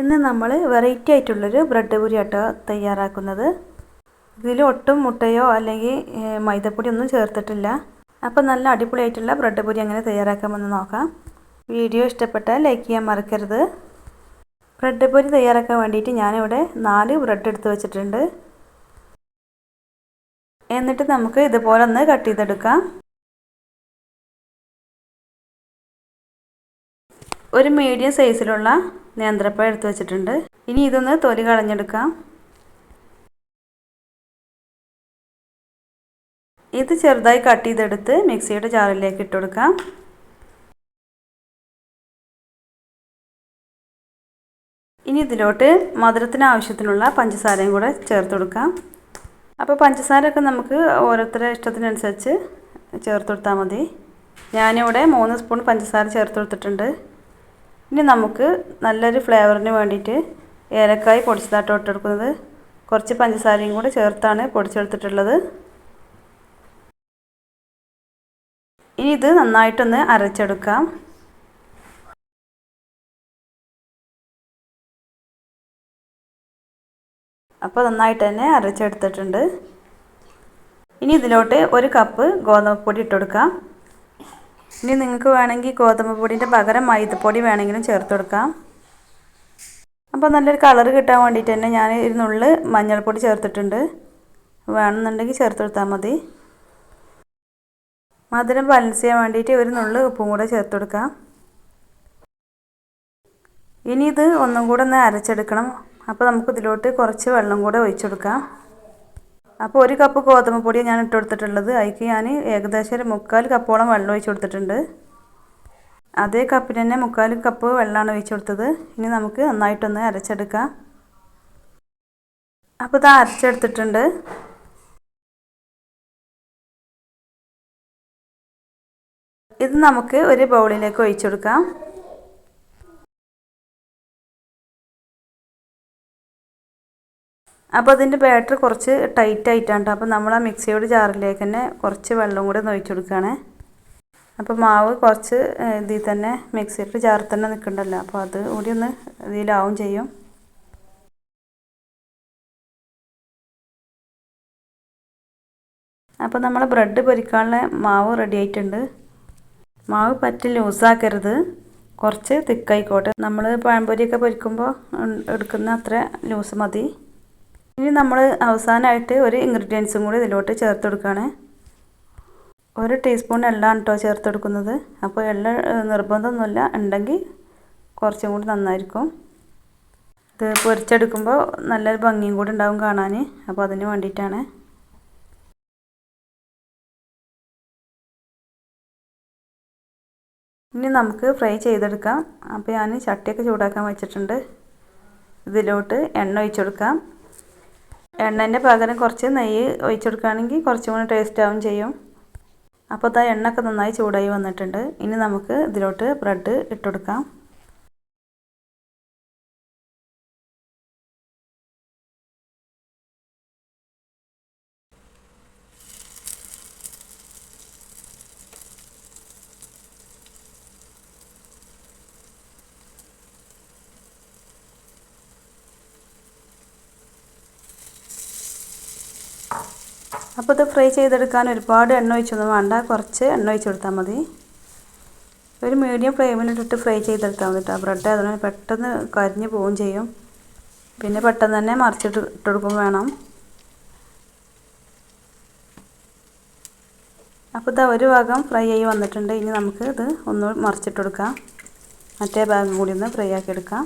ഇന്ന് നമ്മൾ വെറൈറ്റി ആയിട്ടുള്ളൊരു ബ്രെഡ് പൂരിയാട്ടോ തയ്യാറാക്കുന്നത്. ഇതിൽ ഒട്ടും മുട്ടയോ അല്ലെങ്കിൽ മൈദപ്പൊടി ഒന്നും ചേർത്തിട്ടില്ല. അപ്പോൾ നല്ല അടിപൊളിയായിട്ടുള്ള ബ്രെഡ് പൊരി അങ്ങനെ തയ്യാറാക്കാമെന്ന് നോക്കാം. വീഡിയോ ഇഷ്ടപ്പെട്ടാൽ ലൈക്ക് ചെയ്യാൻ മറക്കരുത്. ബ്രെഡ് പൊരി തയ്യാറാക്കാൻ വേണ്ടിയിട്ട് ഞാനിവിടെ നാല് ബ്രെഡ് എടുത്ത് വെച്ചിട്ടുണ്ട്. എന്നിട്ട് നമുക്ക് ഇതുപോലെ ഒന്ന് കട്ട് ചെയ്തെടുക്കാം. ഒരു മീഡിയം സൈസിലുള്ള നേന്ത്രപ്പഴം എടുത്തു വെച്ചിട്ടുണ്ട്. ഇനി ഇതൊന്ന് തൊലി കളഞ്ഞെടുക്കാം. ഇത് ചെറുതായി കട്ട് ചെയ്തെടുത്ത് മിക്സിയുടെ ജാറിലേക്ക് ഇട്ട് കൊടുക്കാം. ഇനി ഇതിലോട്ട് മധുരത്തിന് ആവശ്യത്തിനുള്ള പഞ്ചസാരയും കൂടെ ചേർത്ത് കൊടുക്കാം. അപ്പോൾ പഞ്ചസാരയൊക്കെ നമുക്ക് ഓരോരുത്തരുടെ ഇഷ്ടത്തിനനുസരിച്ച് ചേർത്ത് കൊടുത്താൽ മതി. ഞാനിവിടെ മൂന്ന് സ്പൂൺ പഞ്ചസാര ചേർത്ത് കൊടുത്തിട്ടുണ്ട്. ഇനി നമുക്ക് നല്ലൊരു ഫ്ലേവറിന് വേണ്ടിയിട്ട് ഏലക്കായ് പൊടിച്ചതായിട്ട് ഇട്ടെടുക്കുന്നത്. കുറച്ച് പഞ്ചസാരയും കൂടി ചേർത്താണ് പൊടിച്ചെടുത്തിട്ടുള്ളത്. ഇനി ഇത് നന്നായിട്ടൊന്ന് അരച്ചെടുക്കാം. അപ്പോൾ നന്നായിട്ട് തന്നെ അരച്ചെടുത്തിട്ടുണ്ട്. ഇനി ഇതിലോട്ട് ഒരു കപ്പ് ഗോതമ്പ് പൊടി ഇട്ട് കൊടുക്കാം ഇനി നിങ്ങൾക്ക് വേണമെങ്കിൽ ഗോതമ്പ് പൊടിന്റെ പകരം മൈദപ്പൊടി വേണമെങ്കിലും ചേർത്ത് കൊടുക്കാം. അപ്പോൾ നല്ലൊരു കളർ കിട്ടാൻ വേണ്ടിയിട്ട് തന്നെ ഞാൻ ഇതിനുള്ളിൽ മഞ്ഞൾപ്പൊടി ചേർത്തിട്ടുണ്ട്. വേണമെന്നുണ്ടെങ്കിൽ ചേർത്ത് കൊടുത്താൽ മതി. മധുരം ബാലൻസ് ചെയ്യാൻ വേണ്ടിയിട്ട് ഒരു നുള്ളു ഉപ്പും കൂടെ ചേർത്ത് കൊടുക്കാം. ഇനി ഇത് ഒന്നും കൂടെ ഒന്ന് അരച്ചെടുക്കണം. അപ്പോൾ നമുക്ക് ഇതിലോട്ട് കുറച്ച് വെള്ളം കൂടെ ഒഴിച്ചു കൊടുക്കാം. അപ്പോൾ ഒരു കപ്പ് ഗോതമ്പ് പൊടിയാണ് ഞാൻ ഇട്ട് കൊടുത്തിട്ടുള്ളത്. അതിക്ക് ഞാൻ ഏകദേശം ഒരു മുക്കാൽ കപ്പോളം വെള്ളം ഒഴിച്ചു കൊടുത്തിട്ടുണ്ട്. അതേ കപ്പിന് തന്നെ മുക്കാൽ കപ്പ് വെള്ളമാണ് ഒഴിച്ചു കൊടുത്തത്. ഇനി നമുക്ക് നന്നായിട്ടൊന്ന് അരച്ചെടുക്കാം. അപ്പോൾ ഇത് അരച്ചെടുത്തിട്ടുണ്ട്. ഇത് നമുക്ക് ഒരു ബൗളിലേക്ക് ഒഴിച്ചു കൊടുക്കാം. അപ്പോൾ അതിന്റെ ബാറ്ററി കുറച്ച് ടൈറ്റ് ആയിട്ടാണ് അപ്പോൾ നമ്മൾ ആ മിക്സിയുടെ ജാറിലേക്ക് തന്നെ കുറച്ച് വെള്ളം കൂടി ഒന്ന് ഒഴിച്ചു കൊടുക്കുകയാണ് അപ്പോൾ മാവ് കുറച്ച് ഇതിൽ തന്നെ മിക്സിയുടെ ജാറിൽ തന്നെ നിൽക്കണ്ടല്ലോ. അപ്പോൾ അത് കൂടി ഒന്ന് ഇതിലാവും ചെയ്യും. അപ്പോൾ നമ്മൾ ബ്രെഡ് പൊരിക്കാനുള്ള മാവ് റെഡി ആയിട്ടുണ്ട്. മാവ് പറ്റി ലൂസാക്കരുത് കുറച്ച് തിക്കായിക്കോട്ടെ നമ്മൾ പഴംപൊരിയൊക്കെ പൊരിക്കുമ്പോൾ എടുക്കുന്ന അത്ര ലൂസ് മതി. ഇനി നമ്മൾ അവസാനമായിട്ട് ഒരു ഇൻഗ്രീഡിയൻസും കൂടി ഇതിലോട്ട് ചേർത്ത് കൊടുക്കുകയാണ് ഒരു ടീസ്പൂൺ എള്ളാണ് കേട്ടോ ചേർത്ത് കൊടുക്കുന്നത്. അപ്പോൾ എള്ള നിർബന്ധമൊന്നുമില്ല. ഉണ്ടെങ്കിൽ കുറച്ചും കൂടി നന്നായിരിക്കും. ഇത് പൊരിച്ചെടുക്കുമ്പോൾ നല്ലൊരു ഭംഗിയും കൂടി ഉണ്ടാവും കാണാൻ അപ്പോൾ അതിന് വേണ്ടിയിട്ടാണ്. ഇനി നമുക്ക് ഫ്രൈ ചെയ്തെടുക്കാം. അപ്പോൾ ഞാൻ ചട്ടിയൊക്കെ ചൂടാക്കാൻ വെച്ചിട്ടുണ്ട്. ഇതിലോട്ട് എണ്ണ ഒഴിച്ചു കൊടുക്കാം. എണ്ണേന്റെ പകരം കുറച്ച് നെയ്യ് ഒഴിച്ചു കൊടുക്കുകയാണെങ്കിൽ കുറച്ചും കൂടി ടേസ്റ്റ് ആവും ചെയ്യും. അപ്പോൾ എണ്ണ ഒക്കെ നന്നായി ചൂടായി വന്നിട്ടുണ്ട്. ഇനി നമുക്ക് ഇതിലോട്ട് ബ്രെഡ് ഇട്ട് കൊടുക്കാം. അപ്പോൾ ഇത് ഫ്രൈ ചെയ്തെടുക്കാൻ ഒരുപാട് എണ്ണ ഒഴിച്ചൊന്നും വേണ്ട. കുറച്ച് എണ്ണ ഒഴിച്ച് കൊടുത്താൽ മതി. ഒരു മീഡിയം ഫ്ലെയിമിലിട്ടിട്ട് ഫ്രൈ ചെയ്തെടുത്താൽ മതി കേട്ടോ ബ്രെഡ് അതുകൊണ്ട് പെട്ടെന്ന് കരിഞ്ഞ് പോവുകയും ചെയ്യും. പിന്നെ പെട്ടെന്ന് തന്നെ മറിച്ചിട്ട് ഇട്ട് കൊടുക്കും വേണം. അപ്പോൾ ഇതാ ഒരു ഭാഗം ഫ്രൈ ആയി വന്നിട്ടുണ്ട്. ഇനി നമുക്ക് ഇത് ഒന്ന് മറിച്ചിട്ട് കൊടുക്കാം. മറ്റേ ഭാഗം കൂടി ഒന്ന് ഫ്രൈ ആക്കി എടുക്കാം.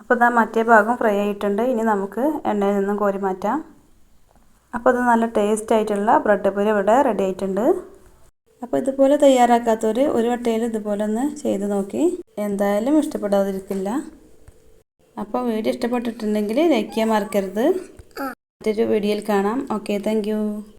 അപ്പോൾ ഇതാ മറ്റേ ഭാഗം ഫ്രൈ ആയിട്ടുണ്ട്. ഇനി നമുക്ക് എണ്ണയിൽ നിന്നും കോരി മാറ്റാം. അപ്പോൾ ഇത് നല്ല ടേസ്റ്റ് ആയിട്ടുള്ള ബ്രെഡ് പൊരി ഇവിടെ റെഡി ആയിട്ടുണ്ട്. അപ്പോൾ ഇതുപോലെ തയ്യാറാക്കാത്തവർ ഒരു വട്ടയിൽ ഇതുപോലെ ഒന്ന് ചെയ്ത് നോക്കി. എന്തായാലും ഇഷ്ടപ്പെടാതിരിക്കില്ല. അപ്പോൾ വീഡിയോ ഇഷ്ടപ്പെട്ടിട്ടുണ്ടെങ്കിൽ ലൈക്ക് ചെയ്യാൻ മറക്കരുത്. മറ്റൊരു വീഡിയോയിൽ കാണാം. Okay thank